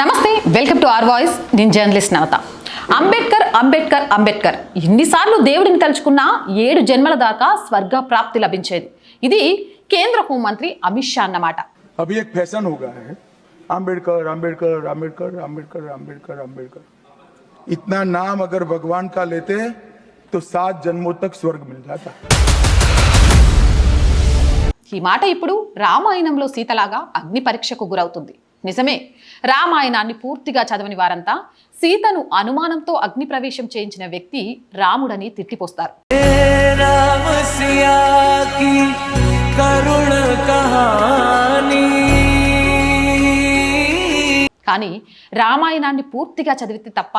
నమస్తే welcome to R voice. నేను journalist నవత. అంబేద్కర్ అంబేద్కర్ అంబేద్కర్. ఎన్నిసార్లు దేవుడిని తలుచుకున్నా ఏడు జన్మల దాకా స్వర్గ ప్రాప్తి లభించేది. ఇది కేంద్ర హోంమంత్రి అమిత్ షా అన్నమాట. అభి అంబేద్కర్ అంబేద్కర్ అంబేద్కర్ అంబేద్కర్ అంబేద్కర్ అంబేద్కర్. ఇతనా నామ్ అగర్ భగవాన్ కా లేతే తో సాత్ జన్మో తక్ స్వర్గ మిల్ జాతా. ఈ మాట ఇప్పుడు రామాయణంలో సీతలాగా అగ్ని పరీక్షకు గురవుతుంది. నిజమే. రామాయణాన్ని పూర్తిగా చదవని వారంతా సీతను అనుమానంతో అగ్ని ప్రవేశం చేయించిన వ్యక్తి రాముడని తిట్టిపోస్తారు. కానీ రామాయణాన్ని పూర్తిగా చదివితే తప్ప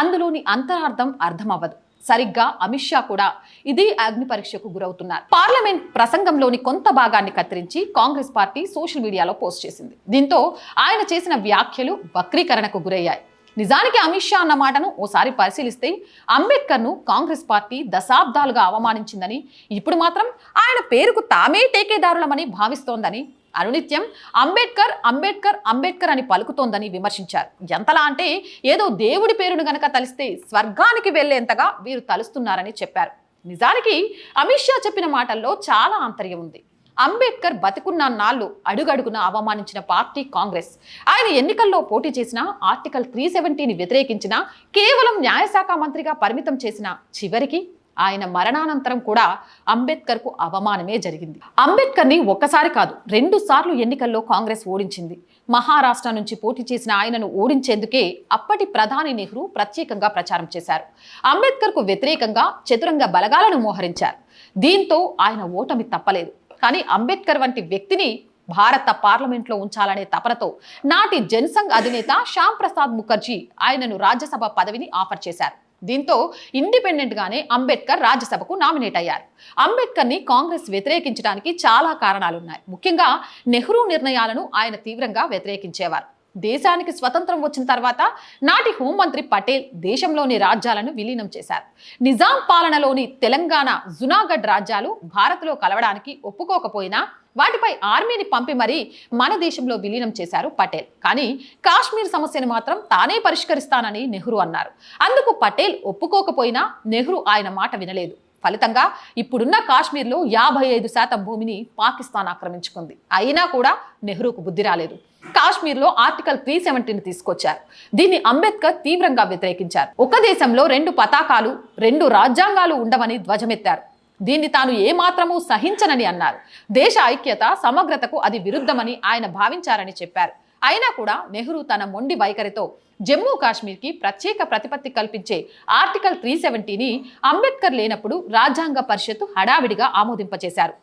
అందులోని అంతరార్థం అర్థమవ్వదు. సరిగ్గా అమిత్ షా కూడా ఇదే అగ్ని పరీక్షకు గురవుతున్నారు. పార్లమెంట్ ప్రసంగంలోని కొంత భాగాన్ని కత్తిరించి కాంగ్రెస్ పార్టీ సోషల్ మీడియాలో పోస్ట్ చేసింది. దీంతో ఆయన చేసిన వ్యాఖ్యలు వక్రీకరణకు గురయ్యాయి. నిజానికి అమిత్ షా అన్న మాటను ఓసారి పరిశీలిస్తే అంబేద్కర్ను కాంగ్రెస్ పార్టీ దశాబ్దాలుగా అవమానించిందని ఇప్పుడు మాత్రం ఆయన పేరుకు తామే టేకేదారులమని భావిస్తోందని అనునిత్యం అంబేద్కర్ అంబేద్కర్ అంబేద్కర్ అని పలుకుతోందని విమర్శించారు. ఎంతలా అంటే ఏదో దేవుడి పేరును గనక తలిస్తే స్వర్గానికి వెళ్ళేంతగా వీరు తలుస్తున్నారని చెప్పారు. నిజానికి అమిత్ షా చెప్పిన మాటల్లో చాలా ఆంతర్యం ఉంది. అంబేద్కర్ బతికున్న నాళ్ళు అడుగడుగున అవమానించిన పార్టీ కాంగ్రెస్. ఆయన ఎన్నికల్లో పోటీ చేసిన ఆర్టికల్ త్రీ సెవెంటీని వ్యతిరేకించిన కేవలం న్యాయశాఖ మంత్రిగా పరిమితం చేసిన చివరికి ఆయన మరణానంతరం కూడా అంబేద్కర్కు అవమానమే జరిగింది. అంబేద్కర్ని ఒక్కసారి కాదు రెండు సార్లు ఎన్నికల్లో కాంగ్రెస్ ఓడించింది. మహారాష్ట్ర నుంచి పోటీ చేసిన ఆయనను ఓడించేందుకే అప్పటి ప్రధాని నెహ్రూ ప్రత్యేకంగా ప్రచారం చేశారు. అంబేద్కర్కు వ్యతిరేకంగా చతురంగ బలగాలను మోహరించారు. దీంతో ఆయన ఓటమి తప్పలేదు. కానీ అంబేద్కర్ వంటి వ్యక్తిని భారత పార్లమెంట్లో ఉంచాలనే తపనతో నాటి జనసంఘ్ అధినేత శ్యామ్ ప్రసాద్ ముఖర్జీ ఆయనను రాజ్యసభ పదవిని ఆఫర్ చేశారు. దీంతో ఇండిపెండెంట్గానే అంబేద్కర్ రాజ్యసభకు నామినేట్ అయ్యారు. అంబేద్కర్ని కాంగ్రెస్ వ్యతిరేకించడానికి చాలా కారణాలున్నాయి. ముఖ్యంగా నెహ్రూ నిర్ణయాలను ఆయన తీవ్రంగా వ్యతిరేకించేవారు. దేశానికి స్వతంత్రం వచ్చిన తర్వాత నాటి హోంమంత్రి పటేల్ దేశంలోని రాజ్యాలను విలీనం చేశారు. నిజాం పాలనలోని తెలంగాణ జునాగఢ్ రాజ్యాలు భారత్లో కలవడానికి ఒప్పుకోకపోయినా వాటిపై ఆర్మీని పంపి మరీ మన దేశంలో విలీనం చేశారు పటేల్. కానీ కాశ్మీర్ సమస్యను మాత్రం తానే పరిష్కరిస్తానని నెహ్రూ అన్నారు. అందుకు పటేల్ ఒప్పుకోకపోయినా నెహ్రూ ఆయన మాట వినలేదు. ఫలితంగా ఇప్పుడున్న కాశ్మీర్లో యాభై ఐదు శాతం భూమిని పాకిస్తాన్ ఆక్రమించుకుంది. అయినా కూడా నెహ్రూకు బుద్ధి రాలేదు. కాశ్మీర్లో ఆర్టికల్ త్రీ సెవెంటీని తీసుకొచ్చారు. దీన్ని అంబేద్కర్ తీవ్రంగా వ్యతిరేకించారు. ఒక దేశంలో రెండు పతాకాలు రెండు రాజ్యాంగాలు ఉండవని ధ్వజమెత్తారు. దీన్ని తాను ఏమాత్రమూ సహించనని అన్నారు. దేశ ఐక్యత సమగ్రతకు అది విరుద్ధమని ఆయన భావించారని చెప్పారు. అయినా కూడా నెహ్రూ తన మొండి వైఖరితో జమ్మూ కాశ్మీర్కి ప్రత్యేక ప్రతిపత్తి కల్పించే ఆర్టికల్ త్రీ సెవెంటీని అంబేద్కర్ లేనప్పుడు రాజ్యాంగ పరిషత్తు హడావిడిగా ఆమోదింపచేశారు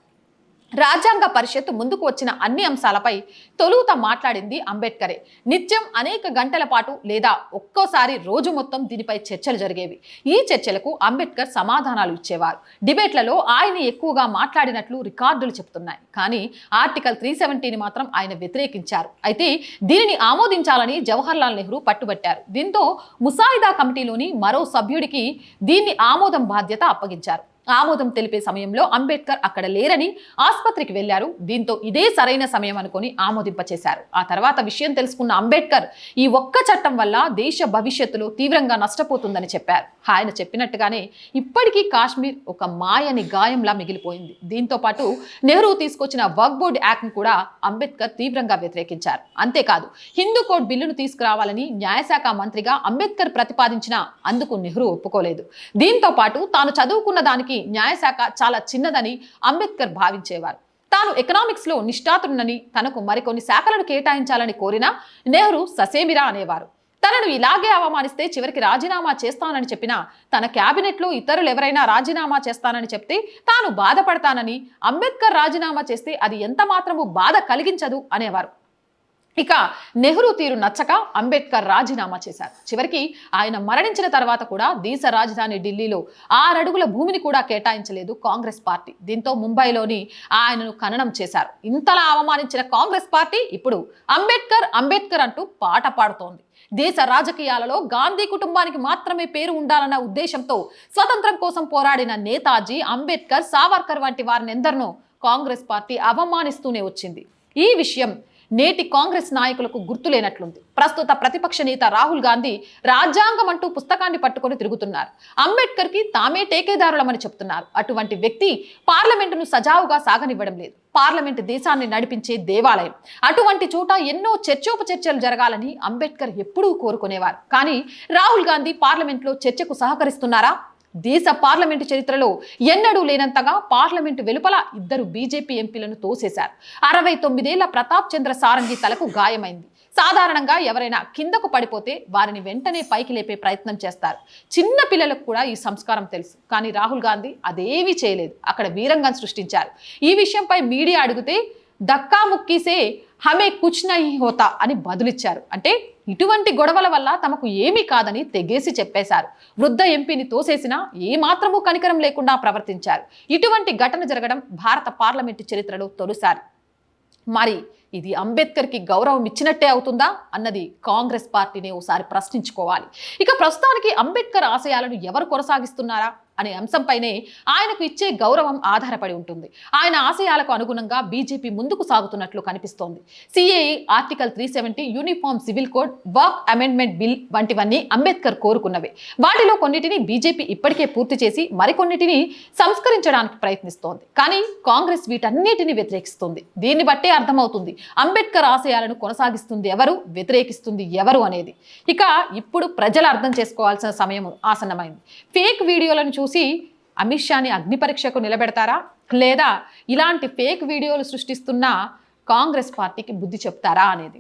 రాజ్యాంగ పరిషత్ ముందుకు వచ్చిన అన్ని అంశాలపై తొలుత మాట్లాడింది అంబేద్కరే. నిత్యం అనేక గంటల పాటు లేదా ఒక్కోసారి రోజు మొత్తం దీనిపై చర్చలు జరిగేవి. ఈ చర్చలకు అంబేద్కర్ సమాధానాలు ఇచ్చేవారు. డిబేట్లలో ఆయన ఎక్కువగా మాట్లాడినట్లు రికార్డులు చెబుతున్నాయి. కానీ ఆర్టికల్ త్రీ సెవెంటీని మాత్రం ఆయన వ్యతిరేకించారు. అయితే దీనిని ఆమోదించాలని జవహర్లాల్ నెహ్రూ పట్టుబట్టారు. దీంతో ముసాయిదా కమిటీలోని మరో సభ్యుడికి దీన్ని ఆమోదం బాధ్యత అప్పగించారు. ఆమోదం తెలిపే సమయంలో అంబేద్కర్ అక్కడ లేరని ఆసుపత్రికి వెళ్ళారు దీంతో ఇదే సరైన సమయం అనుకొని ఆమోదింపచేశారు. ఆ తర్వాత విషయం తెలుసుకున్న అంబేద్కర్ ఈ ఒక్క చట్టం వల్ల దేశ భవిష్యత్తులో తీవ్రంగా నష్టపోతుందని చెప్పారు. ఆయన చెప్పినట్టుగానే ఇప్పటికీ కాశ్మీర్ ఒక మాయని గాయంలా మిగిలిపోయింది. దీంతో పాటు నెహ్రూ తీసుకొచ్చిన వర్క్ బోర్డ్ యాక్ట్ కూడా అంబేద్కర్ తీవ్రంగా వ్యతిరేకించారు. అంతేకాదు హిందూ కోడ్ బిల్లును తీసుకురావాలని న్యాయశాఖ మంత్రిగా అంబేద్కర్ ప్రతిపాదించినా అందుకు నెహ్రూ ఒప్పుకోలేదు. దీంతో పాటు తాను చదువుకున్న దానికి న్యాయశాఖ చాలా చిన్నదని అంబేద్కర్ భావించేవారు. తాను ఎకనామిక్స్లో నిష్ఠాతుడనని తనకు మరికొన్ని శాఖలను కేటాయించాలని కోరినా నెహ్రూ ససేమిరా అనేవారు. తనను ఇలాగే అవమానిస్తే చివరికి రాజీనామా చేస్తానని చెప్పినా తన క్యాబినెట్లో ఇతరులు ఎవరైనా రాజీనామా చేస్తానని చెప్తే తాను బాధపడతానని అంబేద్కర్ రాజీనామా చేస్తే అది ఎంత మాత్రము బాధ కలిగించదు అనేవారు. ఇక నెహ్రూ తీరు నచ్చక అంబేద్కర్ రాజీనామా చేశారు. చివరికి ఆయన మరణించిన తర్వాత కూడా దేశ రాజధాని ఢిల్లీలో ఆరడుగుల భూమిని కూడా కేటాయించలేదు కాంగ్రెస్ పార్టీ. దీంతో ముంబైలోని ఆయనను ఖననం చేశారు. ఇంతలా అవమానించిన కాంగ్రెస్ పార్టీ ఇప్పుడు అంబేద్కర్ అంబేద్కర్ అంటూ పాట పాడుతోంది. దేశ రాజకీయాలలో గాంధీ కుటుంబానికి మాత్రమే పేరు ఉండాలన్న ఉద్దేశంతో స్వతంత్రం కోసం పోరాడిన నేతాజీ అంబేద్కర్ సావర్కర్ వంటి వారిని ఎందరినో కాంగ్రెస్ పార్టీ అవమానిస్తూనే వచ్చింది. ఈ విషయం నేటి కాంగ్రెస్ నాయకులకు గుర్తులేనట్లుంది ప్రస్తుత ప్రతిపక్ష నేత రాహుల్ గాంధీ రాజ్యాంగం అంటూ పుస్తకాన్ని పట్టుకొని తిరుగుతున్నారు. అంబేద్కర్కి తామే టేకేదారులమని చెప్తున్నారు. అటువంటి వ్యక్తి పార్లమెంటును సజావుగా సాగనివ్వడం లేదు. పార్లమెంట్ దేశాన్ని నడిపించే దేవాలయం. అటువంటి చోట ఎన్నో చర్చోపచర్చలు జరగాలని అంబేద్కర్ ఎప్పుడూ కోరుకునేవారు. కానీ రాహుల్ గాంధీ పార్లమెంట్లో చర్చకు సహకరిస్తున్నారా? దేశ పార్లమెంటు చరిత్రలో ఎన్నడూ లేనంతగా పార్లమెంటు వెలుపల ఇద్దరు బీజేపీ ఎంపీలను తోసేశారు. అరవై తొమ్మిదేళ్ళ ప్రతాప్ చంద్ర సారంగి తలకు గాయమైంది. సాధారణంగా ఎవరైనా కిందకు పడిపోతే వారిని వెంటనే పైకి లేపే ప్రయత్నం చేస్తారు. చిన్న పిల్లలకు కూడా ఈ సంస్కారం తెలుసు. కానీ రాహుల్ గాంధీ అదేమీ చేయలేదు. అక్కడ వీరంగం సృష్టించారు. ఈ విషయంపై మీడియా అడిగితే దక్కా ముక్కీసే హమే కుచ్ నహి హోతా అని బదులిచ్చారు. అంటే ఇటువంటి గొడవల వల్ల తమకు ఏమీ కాదని తెగేసి చెప్పేశారు. వృద్ధ ఎంపీని తోసేసినా ఏమాత్రమూ కనికరం లేకుండా ప్రవర్తించారు. ఇటువంటి ఘటన జరగడం భారత పార్లమెంటు చరిత్రలో తొలిసారి. మరి ఇది అంబేద్కర్కి గౌరవం ఇచ్చినట్టే అవుతుందా అన్నది కాంగ్రెస్ పార్టీని ఓసారి ప్రశ్నించుకోవాలి. ఇక ప్రస్తుతానికి అంబేద్కర్ ఆశయాలను ఎవరు కొనసాగిస్తున్నారా? అనే అంశంపైనే ఆయనకు ఇచ్చే గౌరవం ఆధారపడి ఉంటుంది. ఆయన ఆశయాలకు అనుగుణంగా బీజేపీ ముందుకు సాగుతున్నట్లు కనిపిస్తోంది. CAE article three seventy uniform civil code work amendment bill వంటివన్నీ అంబేద్కర్ కోరుకున్నవే. వాటిలో కొన్నిటిని బీజేపీ ఇప్పటికే పూర్తి చేసి మరికొన్నిటిని సంస్కరించడానికి ప్రయత్నిస్తోంది. కానీ కాంగ్రెస్ వీటన్నిటిని వ్యతిరేకిస్తుంది. దీన్ని బట్టే అర్థమవుతుంది అంబేద్కర్ ఆశయాలను కొనసాగిస్తుంది ఎవరు వ్యతిరేకిస్తుంది ఎవరు అనేది. ఇక ఇప్పుడు ప్రజలు అర్థం చేసుకోవాల్సిన సమయం ఆసన్నమైంది. ఫేక్ వీడియోలను చూసి అమిత్ షాని అగ్ని పరీక్షకు నిలబెడతారా? లేదా ఇలాంటి ఫేక్ వీడియోలు సృష్టిస్తున్న కాంగ్రెస్ పార్టీకి బుద్ధి చెప్తారా అనేది.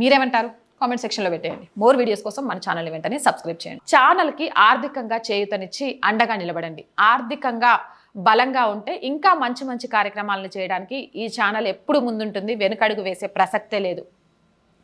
మీరేమంటారు? కామెంట్ సెక్షన్లో పెట్టేయండి. మోర్ వీడియోస్ కోసం మన ఛానల్ వెంటనే సబ్స్క్రైబ్ చేయండి. ఛానల్కి ఆర్థికంగా చేయూతనిచ్చి అండగా నిలబడండి. ఆర్థికంగా బలంగా ఉంటే ఇంకా మంచి మంచి కార్యక్రమాలను చేయడానికి ఈ ఛానల్ ఎప్పుడు ముందుంటుంది? వెనుకడుగు వేసే ప్రసక్తే లేదు.